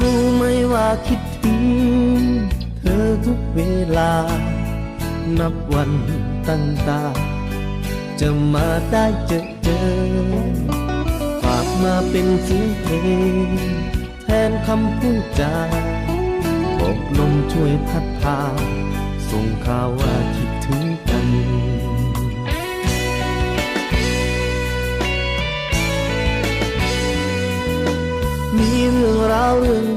รู้ไหมว่าคิดถึง เธอทุกเวลา นับวันตั้งตา จะมาได้เจอเจอฝากมาเป็นเสียงเพลงแทนคำพูดจาบอกลมช่วยพัดพาส่งข่าวว่า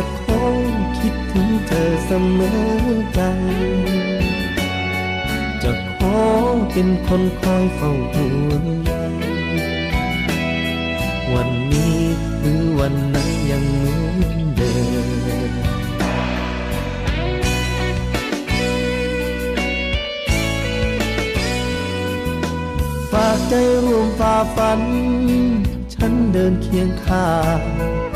จะขอคิดถึงเธอเสมอใจจะขอเป็นคนคอยเฝ้าห่วงใยวันนี้หรือวันนั้นยังเหมือนเดิมฝากใจร่วมฝ่าฝัน ฉันเดินเคียงข้าง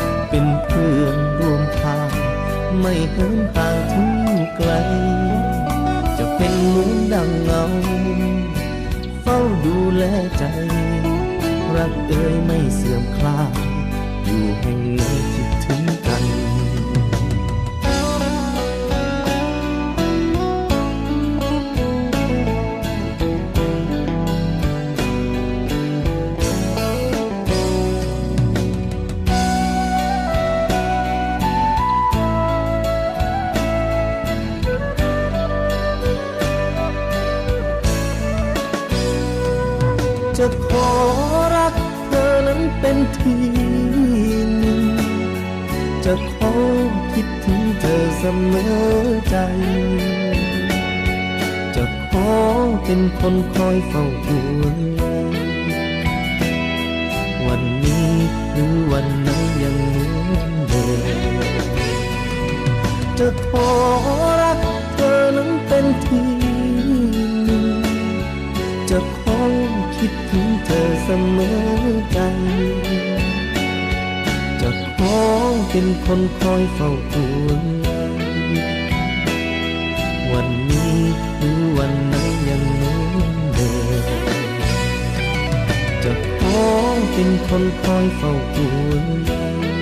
ไม่เหินห่างถึงไกล จะเป็นเหมือนดังเงา เฝ้าดูแลใจ รักเอ่ยไม่เสื่อมคลายอยู่แห่งไหนคิดถึงกัน จะขอรักเธอนั้นเป็นทีหนึ่ง จะขอคิดถึงเธอเสมอใจ จะขอเป็นคนคอยเฝ้าห่วงใยวันนี้หรือวันนั้นยังเหมือนเดิมจะขอรักเธอนั้นเป็นที เป็นคนคอยเฝ้าห่วงวันนี้หรือวันไหนยังเหมือนเดิมจะขอเป็นคนคอยเฝ้าห่วง